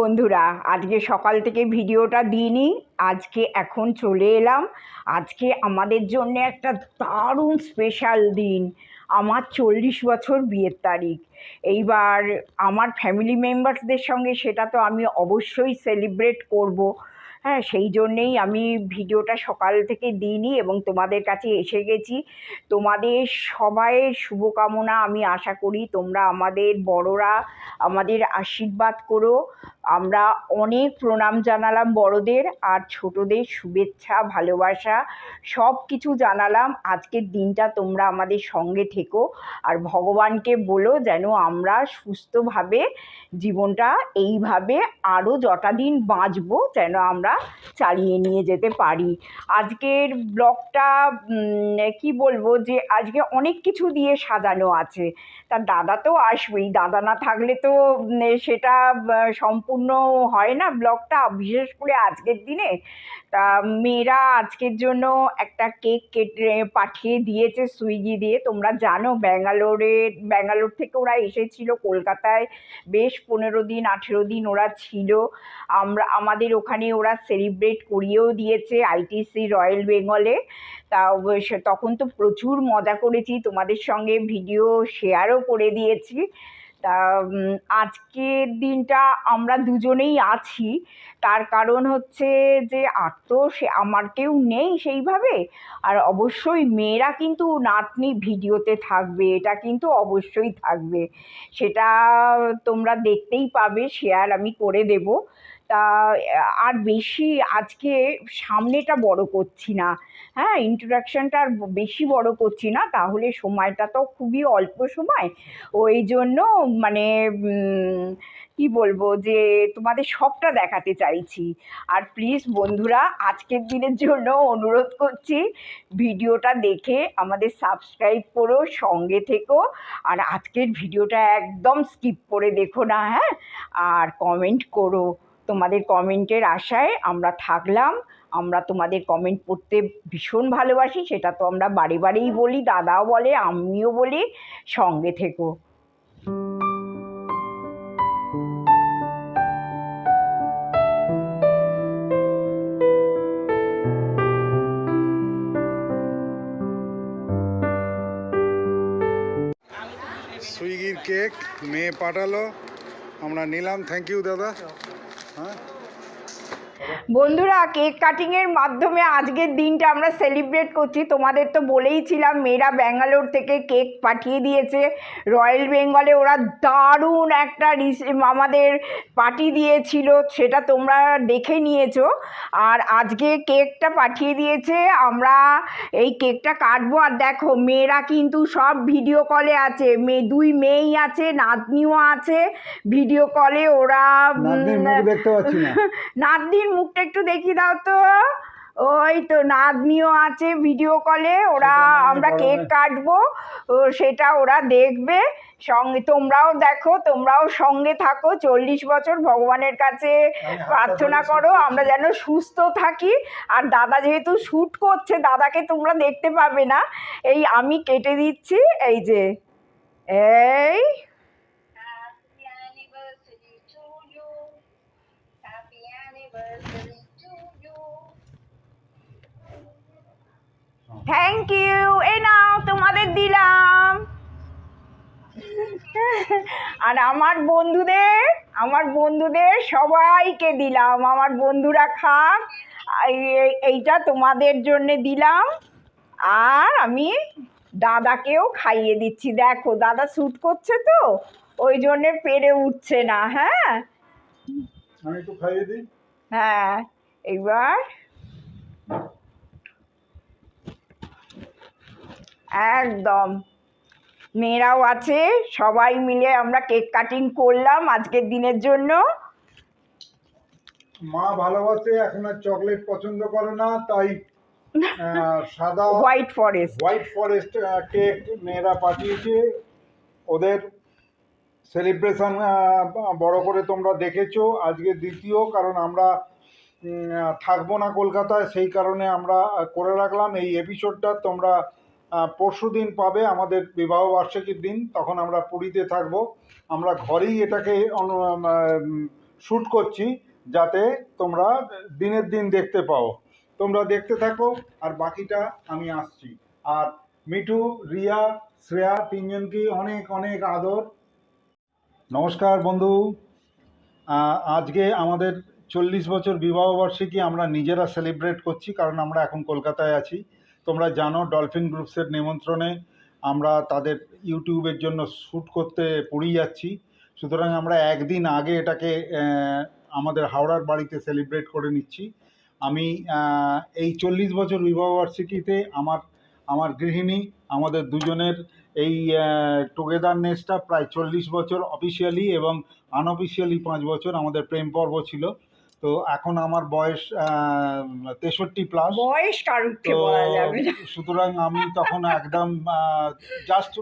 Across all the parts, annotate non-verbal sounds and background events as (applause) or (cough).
বন্ধুরা, আজকে সকাল থেকে ভিডিওটা দিইনি, আজকে এখন চলে এলাম। আজকে আমাদের জন্য একটা দারুণ স্পেশাল দিন, আমার চল্লিশ বছর বিয়ের তারিখ। এইবার আমার ফ্যামিলি মেম্বারসদের সঙ্গে সেটা তো আমি অবশ্যই সেলিব্রেট করব। হ্যাঁ সেই জন্যেই আমি ভিডিওটা সকাল থেকে দিইনি এবং তোমাদের কাছে এসে গেছি। তোমাদের সবাইয়ের শুভকামনা আমি আশা করি তোমরা আমাদের বড়রা আমাদের আশীর্বাদ করো। আমরা অনেক প্রণাম জানালাম বড়দের আর ছোটদের শুভেচ্ছা, ভালোবাসা, সব কিছু জানালাম। আজকের দিনটা তোমরা আমাদের সঙ্গে থেকো আর ভগবানকে বলো যেন আমরা সুস্থভাবে জীবনটা এইভাবে আরও যটা দিন বাঁচবো যেন আমরা চালিয়ে নিয়ে যেতে পারি। আজকের ব্লগটা কি বলব যে, আজকে অনেক কিছু দিয়ে সাজানো আছে। তা দাদা তো আসবেই, দাদা না থাকলে তো সেটা সম্পূর্ণ হয় না ব্লগটা, বিশেষ করে আজকের দিনে। তা মেয়েরা আজকের জন্য একটা কেক কেটে পাঠিয়ে দিয়েছে সুইগি দিয়ে। তোমরা জানো, ব্যাঙ্গালোরে, ব্যাঙ্গালোর থেকে ওরা এসেছিল কলকাতায়। বেশ পনেরো দিন, আঠেরো দিন ওরা ছিল। আমরা, আমাদের ওখানে ওরা সেলিব্রেট করিয়েও দিয়েছে আইটিসি রয়্যাল বেঙ্গলে তা তখন তো প্রচুর মজা করেছি, তোমাদের সঙ্গে ভিডিও শেয়ারও করে দিয়েছি। তা আজকের দিনটা আমরা দুজনেই আছি। তার কারণ হচ্ছে যে, আর তো সে, আমার কেউ নেই সেইভাবে। আর অবশ্যই মেয়েরা কিন্তু নাতনি ভিডিওতে থাকবে, এটা কিন্তু অবশ্যই থাকবে। সেটা তোমরা দেখতেই পাবে শেয়ার আমি করে দেব। তা, আর বেশি আজকে সামনেটা বড় করছি না। হ্যাঁ ইন্ট্রোডাকশানটা আর বেশি বড় করছি না, তাহলে সময়টা তো খুবই অল্প সময়। ওই জন্য মানে কি বলব যে, তোমাদের সবটা দেখাতে চাইছি। আর প্লিজ বন্ধুরা, আজকের দিনের জন্য অনুরোধ করছি, ভিডিওটা দেখে আমাদের সাবস্ক্রাইব করো, সঙ্গে থেকো। আর আজকের ভিডিওটা একদম স্কিপ করে দেখো না হ্যাঁ? আর কমেন্ট করো। তোমাদের কমেন্টের আশায় আমরা থাকলাম। আমরা তোমাদের কমেন্ট পড়তে ভীষণ ভালোবাসি, সেটা তো আমরা বারে বারেই বলি, দাদাও বলে আমিও বলি, সঙ্গে থেকো। সুইগির কেক, মেয়ে পাঠালো। আমরা নিলাম থ্যাংক ইউ দাদা। হ্যাঁ বন্ধুরা কেক কাটিংয়ের মাধ্যমে আজকের দিনটা আমরা সেলিব্রেট করছি। তোমাদের তো বলেইছিলাম মেয়েরা ব্যাঙ্গালোর থেকে কেক পাঠিয়ে দিয়েছে। রয়্যাল বেঙ্গলে ওরা দারুণ একটা রিস- আমাদের পার্টি দিয়েছিল সেটা তোমরা দেখে নিয়েছো। আর আজকে কেকটা পাঠিয়ে দিয়েছে আমরা এই কেকটা কাটবো। আর দেখো মেয়েরা কিন্তু সব ভিডিও কলে আছে। মেয়ে দুই মেয়েই আছে নাতনিও আছে। ভিডিও কলে ওরা নাতনির (laughs) মুখটা একটু দেখিয়ে দাও তো। ওই তো নাতনিও আছে ভিডিও কলে ওরা আমরা কেক কাটবো সেটা ওরা দেখবে। সঙ্গে তোমরাও দেখো তোমরাও সঙ্গে থাকো চল্লিশ বছর ভগবানের কাছে প্রার্থনা করো আমরা যেন সুস্থ থাকি। আর দাদা যেহেতু শ্যুট করছে দাদাকে তোমরা দেখতে পাবে না। এই আমি কেটে দিচ্ছি এই যে এই থ্যাংক ইউ এ নাও তোমাদের দিলাম। আর আমার বন্ধুদের আমার বন্ধুদের সবাইকে দিলাম। আমার বন্ধুরা খাক। এই- এই- এইটা তোমাদের জন্য দিলাম। আর আমি দাদাকেও খাইয়ে দিচ্ছি। দেখো দাদা শ্যুট করছে তো ওই জন্যে পেরে উঠছে না হ্যাঁ? হ্যাঁ এবার একদম। মেয়েরাও আছে সবাই মিলে আমরা কেক কাটিং করলাম আজকের দিনের জন্য। মা ভালোবাসে এখন আর চকলেট পছন্দ করে না তাই সাদা white forest white forest cake মেয়েরা পাঠিয়েছে। ওদের সেলিব্রেশন বড় করে তোমরা দেখেছ। আজকে দ্বিতীয় কারণ আমরা থাকব না কলকাতায় সেই কারণে আমরা করে রাখলাম। এই এপিসোডটা তোমরা পরশু দিন পাবে আমাদের বিবাহ বার্ষিকীর দিন, তখন আমরা পুরীতে থাকব। আমরা ঘরেই এটাকে শ্যুট করছি যাতে তোমরা দিনের দিন দেখতে পাও। তোমরা দেখতে থাকো, আর বাকিটা আমি আসছি। আর মিঠু, রিয়া, শ্রেয়া তিনজনকে অনেক অনেক আদর। নমস্কার বন্ধু। আজকে আমাদের চল্লিশ বছর বিবাহবার্ষিকী আমরা নিজেরা সেলিব্রেট করছি, কারণ আমরা এখন কলকাতায় আছি। তোমরা জানো ডলফিন গ্রুপসের নিমন্ত্রণে আমরা তাদের ইউটিউবের জন্য শ্যুট করতে পুরী যাচ্ছি। সুতরাং আমরা একদিন আগে এটাকে আমাদের হাওড়ার বাড়িতে সেলিব্রেট করে নিচ্ছি। আমি এই চল্লিশ বছর বিবাহবার্ষিকীতে আমার আমার গৃহিণী, আমাদের দুজনের এই টুগেদারনেসটা প্রায় চল্লিশ বছর অফিসিয়ালি এবং আনঅফিসিয়ালি পাঁচ বছর আমাদের প্রেম পর্ব ছিল। তো এখন আমার বয়স তেষট্টি প্লাস বয়স বলা যাবে সুতরাং আমি তখন একদম জাস্ট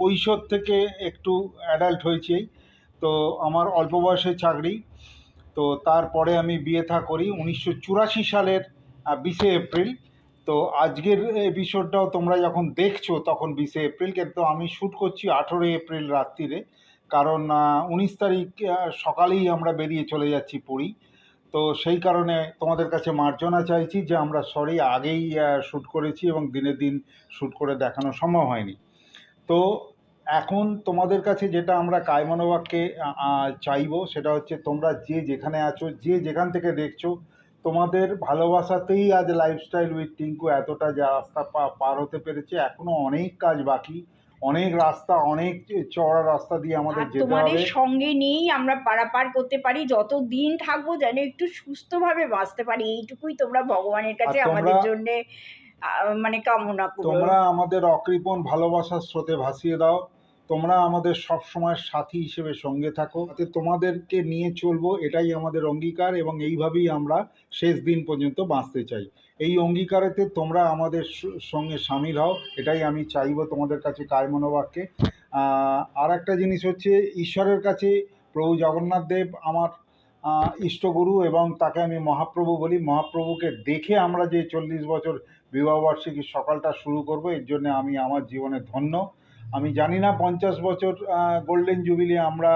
কৈশোর থেকে একটু অ্যাডাল্ট হয়েছি। তো আমার অল্প বয়সে চাকরি। তো তারপরে আমি বিয়ে থা করি উনিশশো চুরাশি সালের বিশে এপ্রিল। তো আজকের এপিসোডটাও তোমরা যখন দেখছ তখন বিশে এপ্রিল। কিন্তু আমি শ্যুট করছি আঠেরোই এপ্রিল রাত্রিরে। কারণ উনিশ তারিখ সকালেই আমরা বেরিয়ে চলে যাচ্ছি পুরী। তো সেই কারণে তোমাদের কাছে মার্জনা চাইছি যে আমরা সরি আগেই শ্যুট করেছি এবং দিনে দিন শ্যুট করে দেখানো সম্ভব হয়নি। তো এখন তোমাদের কাছে যেটা আমরা কায়মনোবাক্যে চাইব সেটা হচ্ছে তোমরা যে যেখানে আছো, যে যেখান থেকে দেখছ, তোমাদের ভালোবাসাতেই আজ লাইফস্টাইল উইথ টিঙ্কু এতটা যা রাস্তা পার হতে পেরেছে। এখনও অনেক কাজ বাকি। অনেক রাস্তা অনেক চওড়া রাস্তা দিয়ে আমাদের যেতে হবে। তোমাদের সঙ্গে নিয়েই আমরা পারাপার করতে পারি। যত দিন থাকব যেন একটু সুস্থভাবে বাঁচতে পারি। এইটুকুই তোমরা ভগবানের কাছে আমাদের জন্য মানে কামনা করো। তোমরা আমাদের অকৃপণ ভালোবাসার স্রোতে ভাসিয়ে দাও। তোমরা আমাদের সব সময় সাথী হিসেবে সঙ্গে থাকো। যাতে তোমাদেরকে নিয়ে চলবো, এটাই আমাদের অঙ্গীকার এবং এইভাবেই আমরা শেষ দিন পর্যন্ত বাঁচতে চাই। এই অঙ্গীকারেতে তোমরা আমাদের সঙ্গে সামিল হও, এটাই আমি চাইব তোমাদের কাছে কায়মনোবাক্যে আর একটা জিনিস হচ্ছে, ঈশ্বরের কাছে প্রভু জগন্নাথ দেব আমার ইষ্টগুরু এবং তাকে আমি মহাপ্রভু বলি। মহাপ্রভুকে দেখে আমরা যে চল্লিশ বছর বিবাহবার্ষিকীর সকালটা শুরু করব, এর জন্য আমি আমার জীবনে ধন্য। আমি জানি না পঞ্চাশ বছর গোল্ডেন জুবিলি আমরা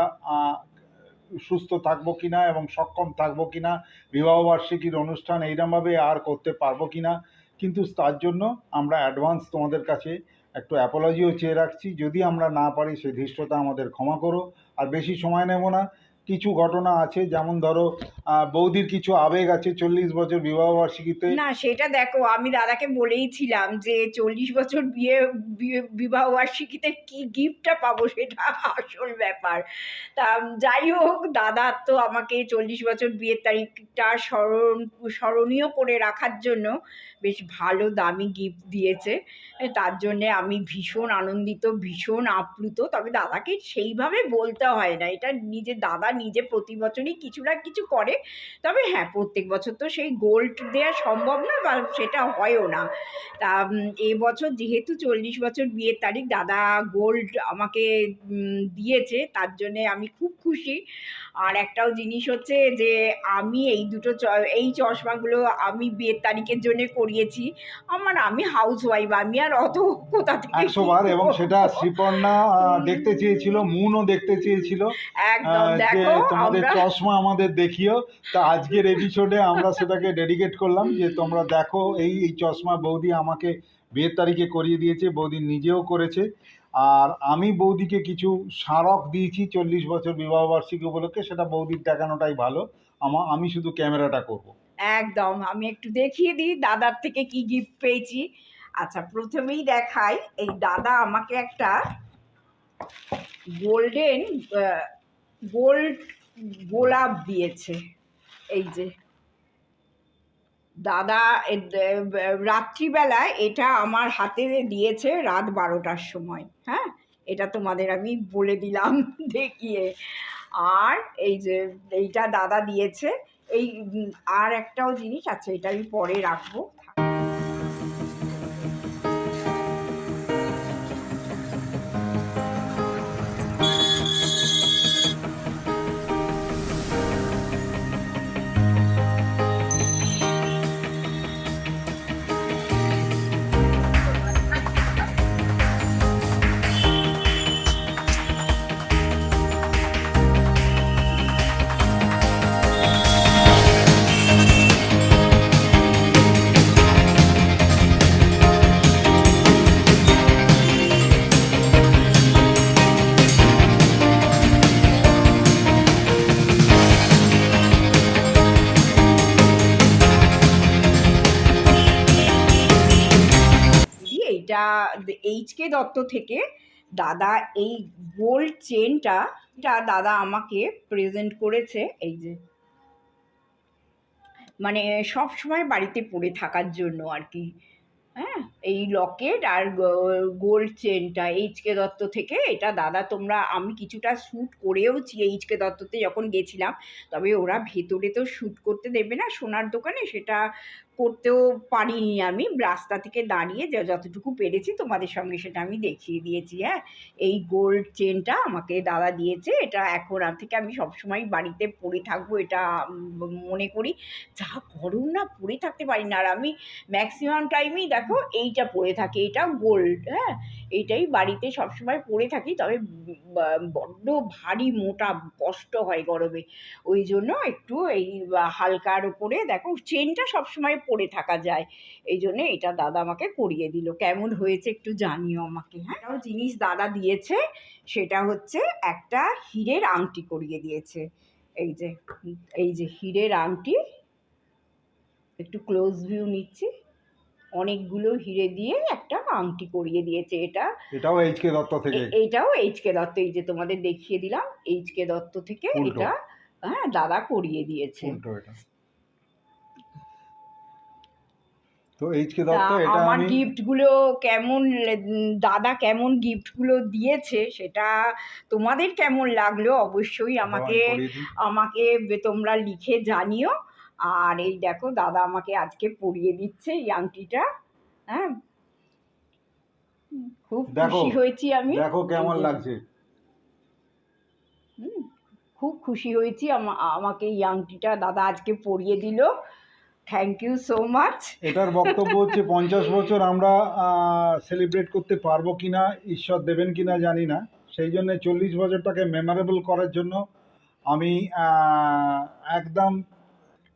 সুস্থ থাকব কিনা এবং সক্ষম থাকব কিনা বিবাহবার্ষিকীর অনুষ্ঠান এইরমভাবে আর করতে পারব কিনা, কিন্তু তার জন্য আমরা অ্যাডভান্স তোমাদের কাছে একটু অ্যাপোলজিও চেয়ে রাখছি। যদি আমরা না পারি সেই ধৃষ্টতা আমাদের ক্ষমা করো। আর বেশি সময় নেব না। কিছু ঘটনা আছে, যেমন ধরো বৌদির কিছু আবেগ আছে চল্লিশ বছর বিবাহবার্ষিকীতে না, সেটা দেখো, আমি দাদাকে বলেইছিলাম যে চল্লিশ বছর বিয়ে- বিবাহ বার্ষিকীতে কি গিফটটা পাবো সেটা আসল ব্যাপার। তা, যাই হোক, দাদা তো আমাকে চল্লিশ বছর বিয়ের তারিখটা স্মরণ, স্মরণীয় করে রাখার জন্য বেশ ভালো দামি গিফট দিয়েছে। তার জন্যে আমি ভীষণ আনন্দিত, ভীষণ আপ্লুত। তবে দাদাকে সেইভাবে বলতে হয় না। এটা নিজে, দাদা নিজে প্রতি বছরই কিছু না কিছু করে। তবে হ্যাঁ প্রত্যেক বছর তো সেই গোল্ড দেওয়া সম্ভব না বা সেটা হয়ও না। তা এবছর যেহেতু চল্লিশ বছর বিয়ের তারিখ, দাদা গোল্ড আমাকে দিয়েছে। তার জন্যে আমি খুব খুশি। আর একটাও জিনিস হচ্ছে যে আমি এই দুটো চ- এই চশমাগুলো আমি বিয়ের তারিখের জন্য করিয়েছি। আমার আমি হাউস ওয়াইফ আমি আর অত কোথা থেকে একশো বার এবং সেটা শ্রীপর্ণা দেখতে চেয়েছিল মুনও দেখতে চেয়েছিল একদম যে দেখো তোমাদের চশমা আমাদের দেখিও। তা আজকের এপিসোডে আমরা সেটাকে ডেডিকেট করলাম যে তোমরা দেখো এই এই চশমা বৌদি আমাকে বিয়ের তারিখে করিয়ে দিয়েছে বৌদি নিজেও করেছে। আর আমি বৌদিকে কিছু স্মারক দিয়েছি চল্লিশ বছর বিবাহবার্ষিকী উপলক্ষে, সেটা বৌদির দেখানোটাই ভালো। আমা, আমি শুধু ক্যামেরাটা করব। একদম, আমি একটু দেখিয়ে দিই দাদার থেকে কি গিফট পেয়েছি। আচ্ছা প্রথমেই দেখাই, এই দাদা আমাকে একটা গোল্ডেন গোল্ড গোলাপ দিয়েছে। এই যে দাদা রাত্রিবেলায় এটা আমার হাতে দিয়েছে রাত বারোটার সময় হ্যাঁ? এটা তোমাদের আমি বলে দিলাম (laughs) দেখিয়ে। আর এই যে এইটা দাদা দিয়েছে, এই আর একটাও জিনিস আছে, এটা আমি পরে রাখব। এইচ কে দত্ত থেকে দাদা এই গোল্ড চেনটা, এটা দাদা আমাকে প্রেজেন্ট করেছে, এই যে। মানে সব সময় বাড়িতে পড়ে থাকার জন্য আর কি। হ্যাঁ এই লকেট আর গোল্ড চেনটা এইচকে দত্ত থেকে, এটা দাদা তোমরা, আমি কিছুটা শ্যুট করেওছি এইচকে দত্ততে যখন গেছিলাম, তবে ওরা ভেতরে তো শ্যুট করতে দেবে না, সোনার দোকানে সেটা করতেও পারিনি আমি। রাস্তা থেকে দাঁড়িয়ে যতটুকু পেরেছি তোমাদের সঙ্গে সেটা আমি দেখিয়ে দিয়েছি হ্যাঁ? এই গোল্ড চেনটা আমাকে দাদা দিয়েছে। এটা এখন আর থেকে আমি সবসময় বাড়িতে পরে থাকব এটা মনে করি। যা গরম না পরে থাকতে পারি না। আর আমি ম্যাক্সিমাম টাইমেই দেখো এইটা পরে থাকি, এটা গোল্ড হ্যাঁ? এইটাই বাড়িতে সবসময় পরে থাকি, তবে বড্ড ভারী মোটা কষ্ট হয় গরমে। ওই জন্য একটু এই হালকার উপরে দেখো চেনটা সবসময় পরে থাকা যায়। এই জন্য এটা দাদা আমাকে করিয়ে দিল। কেমন হয়েছে একটু জানিও আমাকে হ্যাঁ? এটাও জিনিস দাদা দিয়েছে সেটা হচ্ছে একটা হীরের আংটি করিয়ে দিয়েছে। এই যে এই যে হীরের আংটি একটু ক্লোজ ভিউ নিচ্ছি। অনেকগুলো হিরে দিয়ে একটা আংটি করিয়ে দিয়েছে এটা। এটাও এইচ কে দত্ত থেকে। এ- এইটাও এইচ কে দত্ত এই যে তোমাদের দেখিয়ে দিলাম এইচ কে দত্ত থেকে এটা হ্যাঁ দাদা করিয়ে দিয়েছে উল্টো এটা তো এইচ কে তা দত্ত এটা আমার গিফটগুলো কেমন দাদা কেমন গিফটগুলো দিয়েছে সেটা তোমাদের কেমন লাগল অবশ্যই আমাকে। আমাকে তোমরা লিখে জানিও। আর এই দেখো দাদা আমাকে আজকে পরিয়ে দিচ্ছে এই আংটিটা হ্যাঁ? খুব খুশি হয়েছি আমি। দেখো কেমন লাগছে। খুব খুশি হয়েছি আমাকে এই আংটিটা দাদা আজকে পরিয়ে দিল। থ্যাংক ইউ সো মাচ এটার বক্তব্য হচ্ছে পঞ্চাশ বছর আমরা সেলিব্রেট করতে পারব কি না ঈশ্বর দেবেন কি না জানি না। সেই জন্য চল্লিশ বছরটাকে মেমোরেবল করার জন্য আমি একদম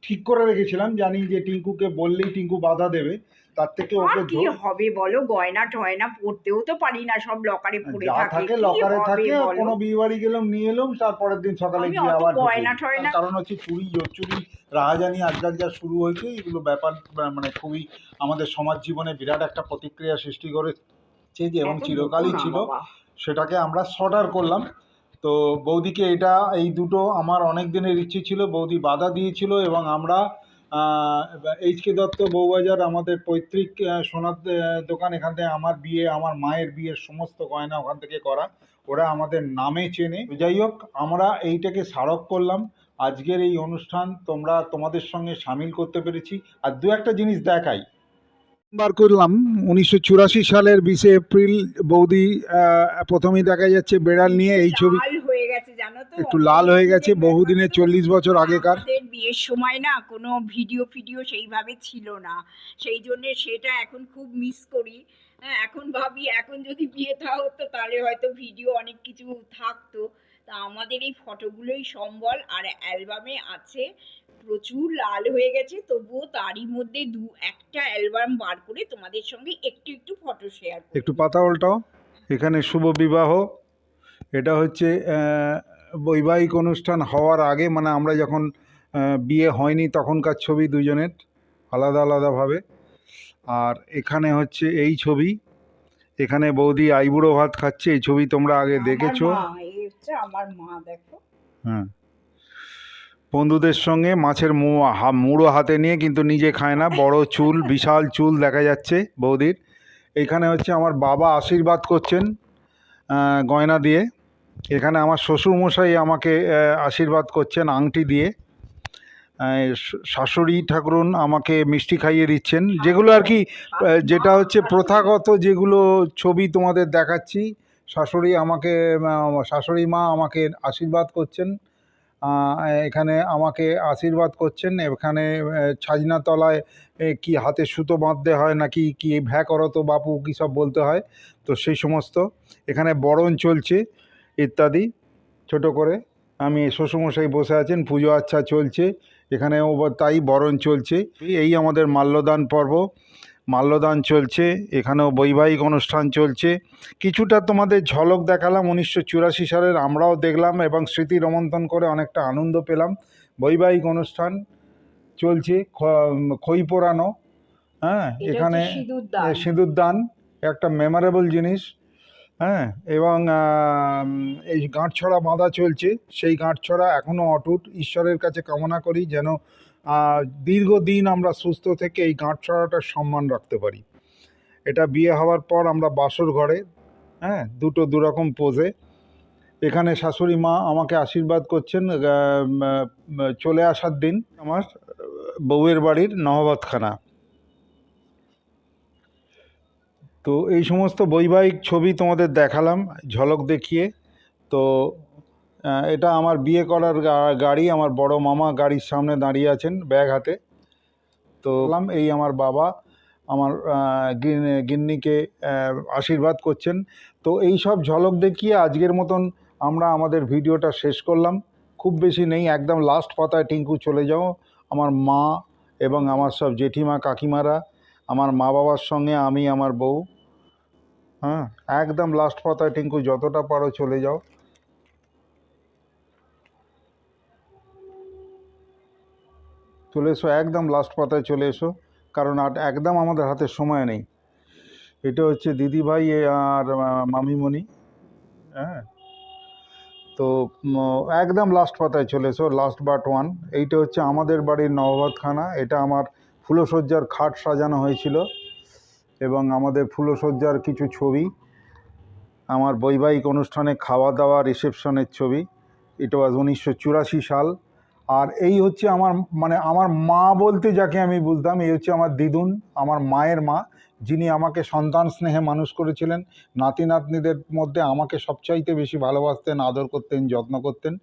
ঠিক করে রেখেছিলাম। জানি যে টিঙ্কুকে বললেই টিঙ্কু বাধা দেবে। তার থেকে ওকে কি হবে বলো? গয়না টয়না পড়তেও তো পারি না সব লকারে পড়ে থাকে। থাকে লকারে থাকে? কোনো বিয়ে বাড়ি গেলাম নিয়ে এলাম তারপরের দিন সকালে গিয়ে আবার গয়না টয়না- কারণ হচ্ছে চুরি চুরি রাহাজানি আজকাল যা শুরু হয়েছে এগুলো ব্যাপার মানে খুবই আমাদের সমাজ জীবনে বিরাট একটা প্রতিক্রিয়া সৃষ্টি করেছে যে এবং চিরকালই ছিল। সেটাকে আমরা শর্টার করলাম। তো বৌদিকে এটা এই দুটো আমার অনেক দিনের ইচ্ছে ছিল বৌদি বাধা দিয়েছিল এবং আমরা এইচ কে দত্ত বউবাজার, আমাদের পৈতৃক সোনার দোকান, এখান থেকে আমার বিয়ে, আমার মায়ের বিয়ের সমস্ত গয়না ওখান থেকে করা। ওরা আমাদের নামে চেনে। যাই হোক, আমরা এইটাকে স্মারক করলাম। আজকের এই অনুষ্ঠান তোমরা তোমাদের সঙ্গে সামিল করতে পেরেছি। আর দু একটা জিনিস দেখাই। বার করলাম, উনিশশো চুরাশি সালের বিশে এপ্রিল বৌদি প্রথমেই দেখা যাচ্ছে বেড়াল নিয়ে এই ছবি হয়ে গেছে জানো তো? একটু লাল হয়ে গেছে বহুদিনের চল্লিশ বছর আগেকার। আমাদের বিয়ের সময় না কোনো ভিডিও ফিডিও সেইভাবে ছিল না। সেই জন্য সেটা এখন খুব মিস করি। হ্যাঁ এখন ভাবি এখন যদি বিয়ে থা হতো তাহলে হয়তো ভিডিও অনেক কিছু থাকতো। তা আমাদের এই ফটোগুলোই সম্বল আর অ্যালবামে আছে প্রচুর লাল হয়ে গেছে তবুও তারই মধ্যে দু একটা অ্যালবাম বার করে তোমাদের সঙ্গে একটু একটু ফটো শেয়ার একটু পাতা উল্টাও এখানে শুভ বিবাহ এটা হচ্ছে বৈবাহিক অনুষ্ঠান হওয়ার আগে মানে আমরা যখন বিয়ে হয়নি তখনকার ছবি দুজনের আলাদা আলাদাভাবে। আর এখানে হচ্ছে এই ছবি এখানে বৌদি আইবুড়ো ভাত খাচ্ছে এই ছবি তোমরা আগে দেখেছ। এই হচ্ছে আমার মা দেখো। হ্যাঁ। বন্ধুদের সঙ্গে মাছের মুড়ো হাতে নিয়ে কিন্তু নিজে খায় না বড় চুল (laughs) বিশাল চুল দেখা যাচ্ছে বৌদির। এখানে হচ্ছে আমার বাবা আশীর্বাদ করছেন গয়না দিয়ে। এখানে আমার শ্বশুরমশাই আমাকে আশীর্বাদ করছেন আংটি দিয়ে। শাশুড়ি ঠাকুরুন আমাকে মিষ্টি খাইয়ে দিচ্ছেন। যেগুলো আর কি যেটা হচ্ছে প্রথাগত যেগুলো ছবি তোমাদের দেখাচ্ছি শাশুড়ি আমাকে শাশুড়ি মা আমাকে আশীর্বাদ করছেন। এখানে আমাকে আশীর্বাদ করছেন। এখানে আহ, ছাজনা তলায় কি হাতে সুতো বাঁধতে হয় নাকি কি ভ্যা করো তো বাপু কী সব বলতে হয়। তো সেই সমস্ত। এখানে বরণ চলছে। ইত্যাদি। ছোট করে। আমি শ্বশুরমশাই বসে আছেন পুজো আচ্ছা চলছে এখানেও ব- তাই বরণ চলছে। এই আমাদের মাল্যদান পর্ব। মাল্যদান চলছে এখানেও বৈবাহিক অনুষ্ঠান চলছে। কিছুটা তোমাদের ঝলক দেখালাম উনিশশো চুরাশি সালের আমরাও দেখলাম এবং স্মৃতি রোমন্থন করে অনেকটা আনন্দ পেলাম। বৈবাহিক অনুষ্ঠান চলছে খ- খই পোড়ানো হ্যাঁ এটা এখানে হচ্ছে সিঁদুর দান। সিঁদুর দান একটা মেমোরেবল জিনিস। হ্যাঁ এবং এই গাঁটছড়া বাঁধা চলছে। সেই গাঁটছড়া এখনও অটুট। ঈশ্বরের কাছে কামনা করি যেন দীর্ঘদিন আমরা সুস্থ থেকে এই গাঁটছড়াটার সম্মান রাখতে পারি। এটা বিয়ে হওয়ার পর আমরা বাসর ঘরে হ্যাঁ দুটো দুরকম পোজে। এখানে শাশুড়ি মা আমাকে আশীর্বাদ করছেন চলে আসার দিন আমার বউয়ের বাড়ির নহবতখানা তো এই সমস্ত বৈবাহিক ছবি তোমাদের দেখালাম, ঝলক দেখিয়ে। তো এটা আমার বিয়ে করার গাড়ি, আমার বড় মামা গাড়ির সামনে দাঁড়িয়ে আছেন ব্যাগ হাতে। তো এই আমার বাবা আমার গিন্নিকে আশীর্বাদ করছেন। তো এই সব ঝলক দেখিয়ে আজকের মতন আমরা আমাদের ভিডিওটা শেষ করলাম। খুব বেশি নেই, একদম লাস্ট পাতায় টিঙ্কু চলে যাও। আমার মা এবং আমার সব জেঠিমা, কাকিমারা আমার মা বাবার সঙ্গে, আমি, আমার বউ হ্যাঁ একদম লাস্ট পাতায় টিঙ্কু, যতটা পারো চলে যাও। চলে এসো, একদম লাস্ট পাতায় চলে এসো, কারণ আর একদম আমাদের হাতে সময় নেই। এটা হচ্ছে দিদি ভাই আর মামিমণি হ্যাঁ। তো একদম লাস্ট পাতায় চলে এসো লাস্ট বাট ওয়ান এইটা হচ্ছে আমাদের বাড়ির নববাতখানা, এটা আমার ফুলসজ্জার খাট সাজানো হয়েছিল এবং আমাদের ফুলসজ্জার কিছু ছবি, আমার বৈবাহিক অনুষ্ঠানে খাওয়া দাওয়া রিসেপশনের ছবি এটা ওয়াজ উনিশশো চুরাশি সাল। আর এই হচ্ছে আমার মানে আমার মা বলতে যাকে আমি বুঝতাম, এই হচ্ছে আমার দিদুন, আমার মায়ের মা, যিনি আমাকে সন্তান স্নেহে মানুষ করেছিলেন। নাতি নাতনিদের মধ্যে আমাকে সবচাইতে বেশি ভালোবাসতেন, আদর করতেন, যত্ন করতেন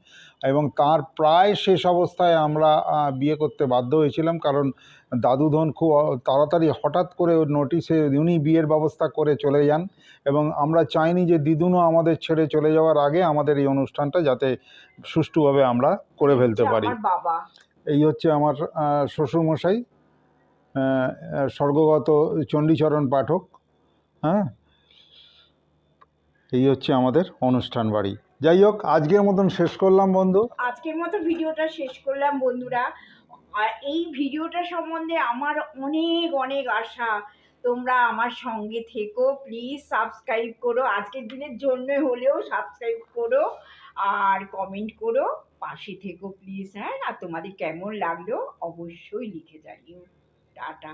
এবং তার প্রায় শেষ অবস্থায় আমরা বিয়ে করতে বাধ্য হয়েছিলাম। কারণ দাদুধন খুব তাড়াতাড়ি হঠাৎ করে নোটিশে উনি বিয়ের ব্যবস্থা করে চলে যান এবং আমরা চাইনি যে দিদুনও আমাদের ছেড়ে চলে যাওয়ার আগে আমাদের এই অনুষ্ঠানটা যাতে সুষ্ঠুভাবে আমরা করে ফেলতে পারি। এই হচ্ছে আমার শ্বশুরমশাই স্বর্গগত চণ্ডীচরণ পাঠক হ্যাঁ? এই হচ্ছে আমাদের অনুষ্ঠান বাড়ি। যাই হোক আজকের মতন শেষ করলাম বন্ধু। আজকের মতো ভিডিওটা শেষ করলাম বন্ধুরা। আর এই ভিডিওটা সম্বন্ধে আমার অনেক অনেক আশা। তোমরা আমার সঙ্গে থেকো প্লিজ সাবস্ক্রাইব করো। আজকের দিনের জন্য হলেও সাবস্ক্রাইব করো আর কমেন্ট করো। পাশে থেকো প্লিজ হ্যাঁ? আর তোমাদের কেমন লাগল অবশ্যই লিখে জানিও। টাটা।